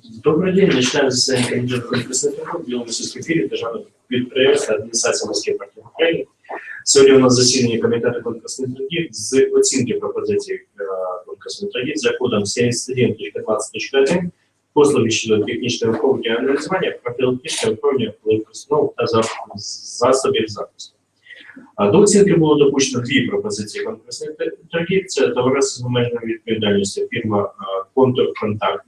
Добрый день. Комитета конкурсных торгов Білорусської філії державного підприємства адміністрації Москви партії України. Сьогодні у нас засідання комітету конкурсних торгів з оцінки пропозицій е, конкурсних торгів за кодом 71.20.1 послуги щодо технічного виховування і аналізування, профілактичного виховування електроустанов та засобів захисту. До оцінки було допущено дві пропозиції конкурсних торгів. Це товариство з обмеженою відповідальністю фірма е, Контур Контакт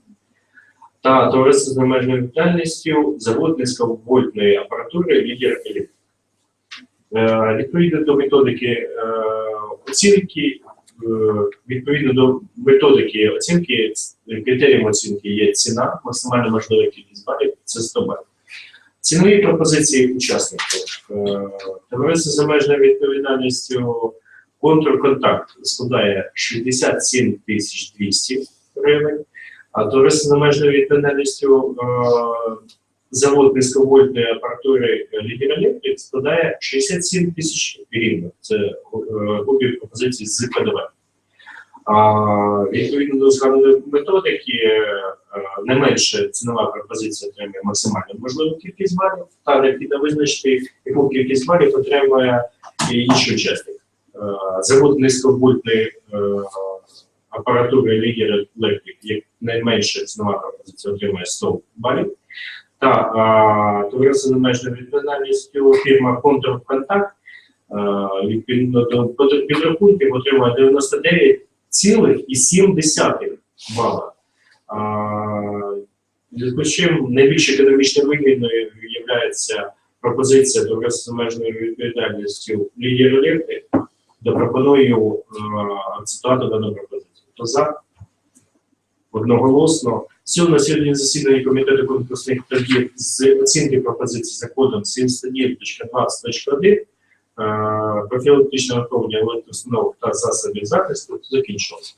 та товариство з обмеженою відповідальністю завод низьковольтної апаратури лідер еліт. Е, Відповідно до методики е, оцінки, е, відповідно до методики оцінки, критерієм оцінки є ціна, максимальна можлива кількість балів це 100 балів. Цінові пропозиції учасників. Товариство з обмеженою відповідальністю контрконтакт складає 67 200 гривень, а товариство з обмеженою відповідальністю е, завод низьковольтної апаратури Лідер Електрик складає 67 тисяч гривень. Це е, обі пропозиції з ПДВ. Відповідно до згаданої методики, е, не менше цінова пропозиція отримує максимальну можливу кількість балів, та необхідно визначити, яку кількість балів отримує інший учасник. Завод низьковольтної апаратури як найменша цінова пропозиція отримує 100 балів. Та товариство з обмеженою відповідальністю фірма Контур Контакт відповідно до підрахунків отримує 99,7 бала. Зв'язку з чим найбільш економічно вигідною є пропозиція товариства з обмеженою відповідальністю Лідер Електрик, де пропоную акцентувати дану пропозицію. Хто за? Одноголосно. Сьогодні на сьогодні засідання комітету конкурсних торгів з оцінки пропозицій за кодом 71.20.1 е, профілактичного виховування електроустановок та засобів захисту закінчилося.